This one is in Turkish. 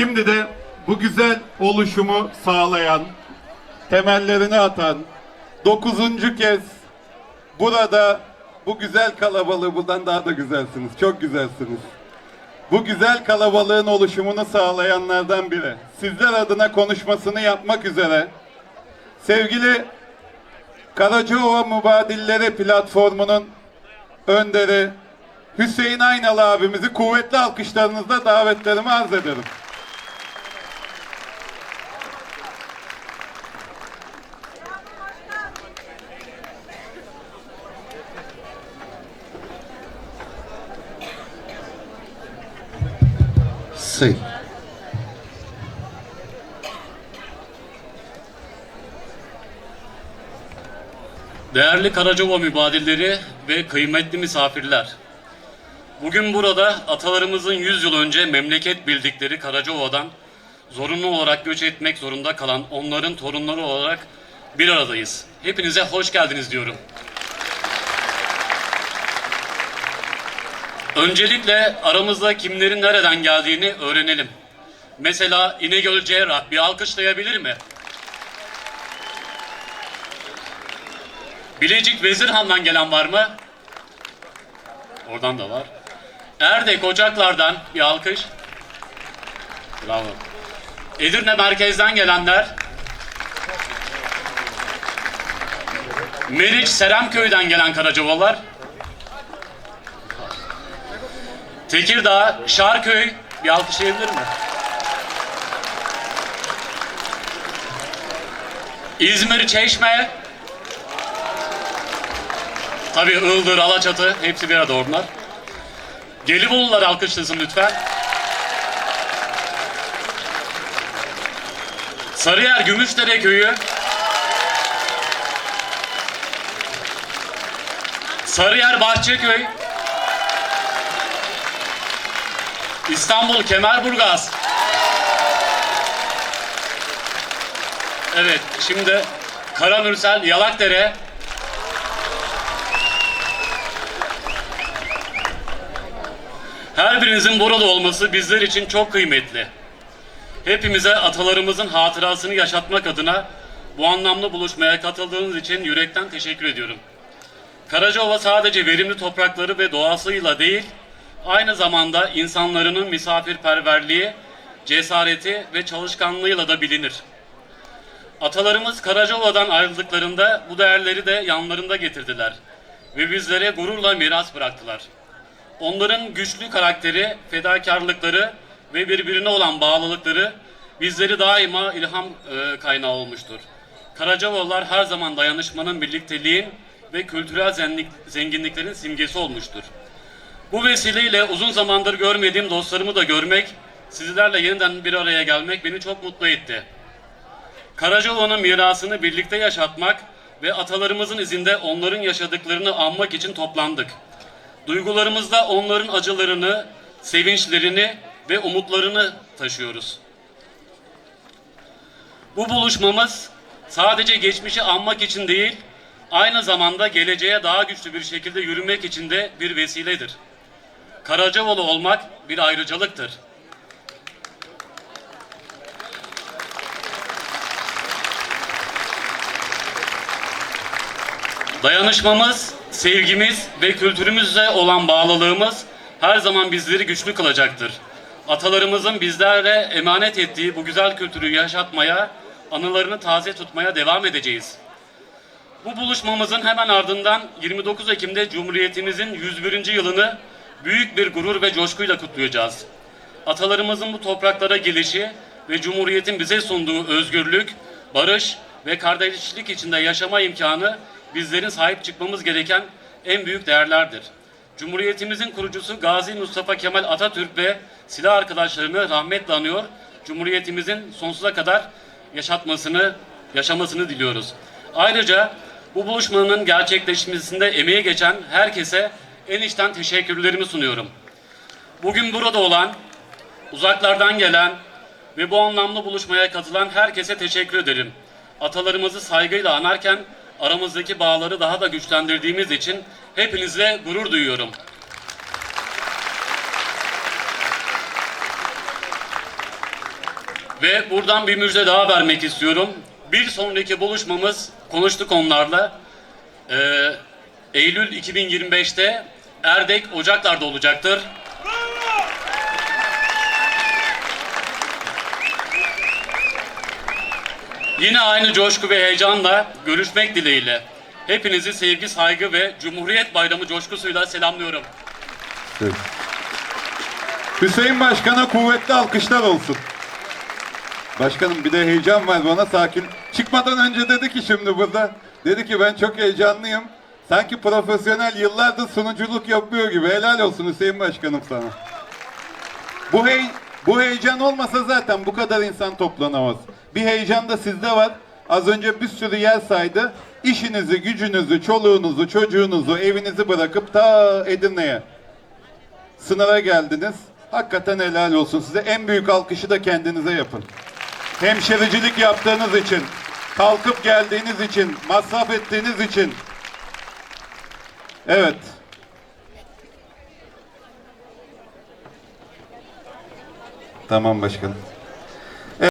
Şimdi de bu güzel oluşumu sağlayan, temellerini atan, dokuzuncu kez burada bu güzel kalabalığı bundan daha da güzelsiniz. Çok güzelsiniz. Bu güzel kalabalığın oluşumunu sağlayanlardan biri. Sizler adına konuşmasını yapmak üzere sevgili Karacaova Mübadilleri platformunun önderi Hüseyin Aynalı abimizi kuvvetli alkışlarınızla davetlerimi arz ederim. Sı. Değerli Karacova mübadilleri ve kıymetli misafirler. Bugün burada atalarımızın 100 yıl önce memleket bildikleri Karacova'dan zorunlu olarak göç etmek zorunda kalan onların torunları olarak bir aradayız. Hepinize hoş geldiniz diyorum. Öncelikle aramızda kimlerin nereden geldiğini öğrenelim. Mesela İnegöl Cerrah bir alkışlayabilir mi? Bilecik Vezirhan'dan gelen var mı? Oradan da var. Erdek Ocaklar'dan bir alkış. Bravo. Edirne merkezden gelenler. Meriç Seremköy'den gelen Karacovalar. Tekirdağ, Şarköy bir alkışlayabilir mi? İzmir, Çeşme, Tabii Iğdır, Alaçatı hepsi bir arada onlar. Gelibolular alkışlasın lütfen. Sarıyer Gümüşdere Köyü. Sarıyer Bahçeköy. İstanbul Kemerburgaz. Evet, şimdi Karamürsel Yalakdere. Her birinizin burada olması bizler için çok kıymetli. Hepimize atalarımızın hatırasını yaşatmak adına bu anlamlı buluşmaya katıldığınız için yürekten teşekkür ediyorum. Karacaova sadece verimli toprakları ve doğasıyla değil, aynı zamanda insanların misafirperverliği, cesareti ve çalışkanlığıyla da bilinir. Atalarımız Karacaova'dan ayrıldıklarında bu değerleri de yanlarında getirdiler ve bizlere gururla miras bıraktılar. Onların güçlü karakteri, fedakarlıkları ve birbirine olan bağlılıkları bizleri daima ilham e, kaynağı olmuştur. Karacaoğullar her zaman dayanışmanın, birlikteliğin ve kültürel zenginliklerin simgesi olmuştur. Bu vesileyle uzun zamandır görmediğim dostlarımı da görmek, sizlerle yeniden bir araya gelmek beni çok mutlu etti. Karacaova'nın mirasını birlikte yaşatmak ve atalarımızın izinde onların yaşadıklarını anmak için toplandık. Duygularımızda onların acılarını, sevinçlerini ve umutlarını taşıyoruz. Bu buluşmamız sadece geçmişi anmak için değil, aynı zamanda geleceğe daha güçlü bir şekilde yürümek için de bir vesiledir. Karacaoğlu olmak bir ayrıcalıktır. Dayanışmamız, sevgimiz ve kültürümüzle olan bağlılığımız her zaman bizleri güçlü kılacaktır. Atalarımızın bizlere emanet ettiği bu güzel kültürü yaşatmaya, anılarını taze tutmaya devam edeceğiz. Bu buluşmamızın hemen ardından 29 Ekim'de Cumhuriyetimizin 101. yılını büyük bir gurur ve coşkuyla kutlayacağız. Atalarımızın bu topraklara gelişi ve Cumhuriyet'in bize sunduğu özgürlük, barış ve kardeşlik içinde yaşama imkanı bizlerin sahip çıkmamız gereken en büyük değerlerdir. Cumhuriyetimizin kurucusu Gazi Mustafa Kemal Atatürk ve silah arkadaşlarını rahmetle anıyor. Cumhuriyetimizin sonsuza kadar yaşatmasını, yaşamasını diliyoruz. Ayrıca bu buluşmanın gerçekleşmesinde emeği geçen herkese en içten teşekkürlerimi sunuyorum. Bugün burada olan, uzaklardan gelen ve bu anlamlı buluşmaya katılan herkese teşekkür ederim. Atalarımızı saygıyla anarken aramızdaki bağları daha da güçlendirdiğimiz için hepinizle gurur duyuyorum. Ve buradan bir müjde daha vermek istiyorum. Bir sonraki buluşmamız konuştuk onlarla. Ee, Eylül 2025'te Erdek Ocaklar'da olacaktır. Yine aynı coşku ve heyecanla görüşmek dileğiyle. Hepinizi sevgi, saygı ve Cumhuriyet Bayramı coşkusuyla selamlıyorum. Evet. Hüseyin Başkan'a kuvvetli alkışlar olsun. Başkanım bir de heyecan var bana sakin. Çıkmadan önce dedi ki şimdi burada. Dedi ki ben çok heyecanlıyım. Sanki profesyonel yıllardır sunuculuk yapıyor gibi. Helal olsun Hüseyin Başkanım sana. Bu hey bu heyecan olmasa zaten bu kadar insan toplanamaz. Bir heyecan da sizde var. Az önce bir sürü yer saydı. İşinizi, gücünüzü, çoluğunuzu, çocuğunuzu, evinizi bırakıp ta Edirne'ye sınava geldiniz. Hakikaten helal olsun size. En büyük alkışı da kendinize yapın. Hemşericilik yaptığınız için, kalkıp geldiğiniz için, masraf ettiğiniz için. Evet. Tamam başkanım.